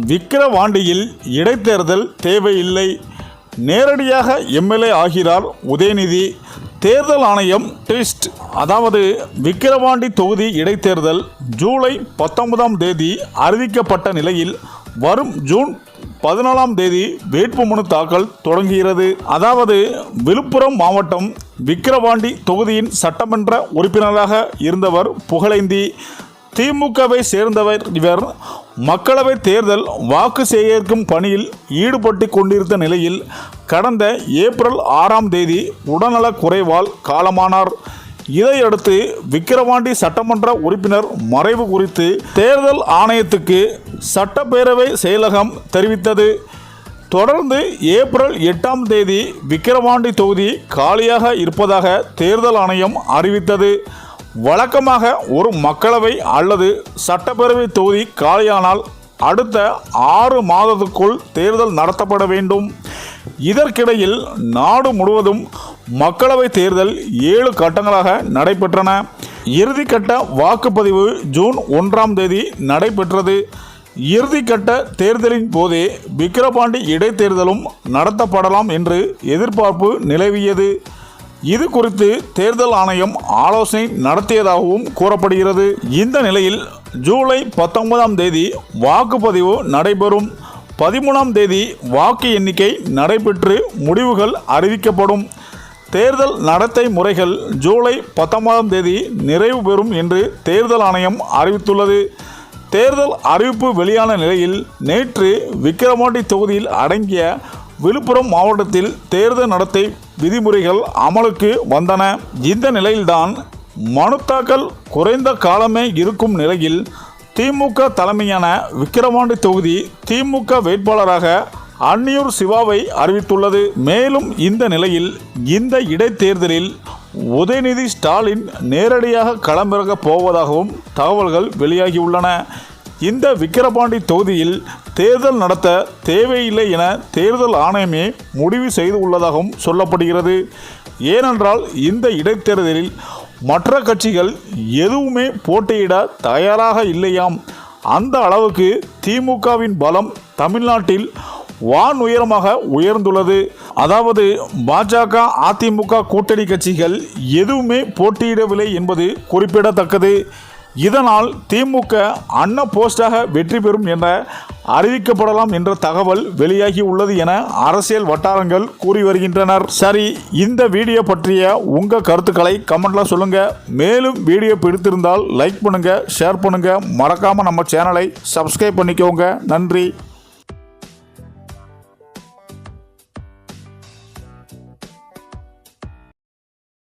விக்கிரவாண்டியில் இடைத்தேர்தல் தேவையில்லை. நேரடியாக எம்எல்ஏ ஆகிறார் உதயநிதி. தேர்தல் ஆணையம் ட்விஸ்ட். அதாவது விக்கிரவாண்டி தொகுதி இடைத்தேர்தல் ஜூலை பத்தொன்பதாம் தேதி அறிவிக்கப்பட்ட நிலையில் வரும் ஜூன் பதினாலாம் தேதி வேட்புமனு தாக்கல் தொடங்குகிறது. அதாவது விழுப்புரம் மாவட்டம் விக்கிரவாண்டி தொகுதியின் சட்டமன்ற உறுப்பினராக இருந்தவர் புகழேந்தி. திமுகவை சேர்ந்தவர் இவர். மக்களவை தேர்தல் வாக்கு சேகரிக்கும் பணியில் ஈடுபட்டு கொண்டிருந்த நிலையில் கடந்த ஏப்ரல் ஆறாம் தேதி உடல்நலக் குறைவால் காலமானார். இதையடுத்து விக்கிரவாண்டி சட்டமன்ற உறுப்பினர் மறைவு குறித்து தேர்தல் ஆணையத்துக்கு சட்டப்பேரவை செயலகம் தெரிவித்தது. தொடர்ந்து ஏப்ரல் எட்டாம் தேதி விக்கிரவாண்டி தொகுதி காலியாக இருப்பதாக தேர்தல் ஆணையம் அறிவித்தது. வழக்கமாக ஒரு மக்களவை அல்லது சட்டப்பேரவை தொகுதி காலியானால் அடுத்த ஆறு மாதத்துக்குள் தேர்தல் நடத்தப்பட வேண்டும். இதற்கிடையில் நாடு முழுவதும் மக்களவை தேர்தல் ஏழு கட்டங்களாக நடைபெற்றன. இறுதிக்கட்ட வாக்குப்பதிவு ஜூன் ஒன்றாம் தேதி நடைபெற்றது. இறுதிக்கட்ட தேர்தலின் போதே விக்கிரபாண்டி இடைத்தேர்தலும் நடத்தப்படலாம் என்று எதிர்பார்ப்பு நிலவியது. இது குறித்து தேர்தல் ஆணையம் ஆலோசனை நடத்தியதாகவும் கூறப்படுகிறது. இந்த நிலையில் ஜூலை பத்தொன்பதாம் தேதி வாக்குப்பதிவு நடைபெறும். பதிமூணாம் தேதி வாக்கு எண்ணிக்கை நடைபெற்று முடிவுகள் அறிவிக்கப்படும். தேர்தல் நடத்தை முறைகள் ஜூலை பத்தொன்பதாம் தேதி நிறைவு பெறும் என்று தேர்தல் ஆணையம் அறிவித்துள்ளது. தேர்தல் அறிவிப்பு வெளியான நிலையில் நேற்று விக்கிரவாண்டி தொகுதியில் அடங்கிய விழுப்புரம் மாவட்டத்தில் தேர்தல் நடத்தை விதிமுறைகள் அமலுக்கு வந்தன. இந்த நிலையில்தான் மனு தாக்கல் குறைந்த காலமே இருக்கும் நிலையில் திமுக தலைமையான விக்கிரவாண்டி தொகுதி திமுக வேட்பாளராக அன்னியூர் சிவாவை அறிவித்துள்ளது. மேலும் இந்த நிலையில் இந்த இடைத்தேர்தலில் உதயநிதி ஸ்டாலின் நேரடியாக களமிறங்கப் போவதாகவும் தகவல்கள் வெளியாகியுள்ளன. இந்த விக்கிரபாண்டி தொகுதியில் தேர்தல் நடத்த தேவையில்லை என தேர்தல் ஆணையமே முடிவு செய்து உள்ளதாகவும் சொல்லப்படுகிறது. ஏனென்றால் இந்த இடைத்தேர்தலில் மற்ற கட்சிகள் எதுவுமே போட்டியிட தயாராக இல்லையாம். அந்த அளவுக்கு திமுகவின் பலம் தமிழ்நாட்டில் வான் உயரமாக உயர்ந்துள்ளது. அதாவது பாஜக அதிமுக கூட்டணி கட்சிகள் எதுவுமே போட்டியிடவில்லை என்பது குறிப்பிடத்தக்கது. இதனால் திமுக அன்ன போஸ்டாக வெற்றி பெறும் என்ற அறிவிக்கப்படலாம் என்ற தகவல் வெளியாகி உள்ளது என அரசியல் வட்டாரங்கள் கூறி வருகின்றனர். சரி இந்த வீடியோ பற்றிய உங்க கருத்துக்களை கமெண்ட்ல சொல்லுங்க. மேலும் வீடியோ பிடித்திருந்தால் லைக் பண்ணுங்க ஷேர் பண்ணுங்க. மறக்காம நம்ம சேனலை சப்ஸ்கிரைப் பண்ணிக்கோங்க. நன்றி.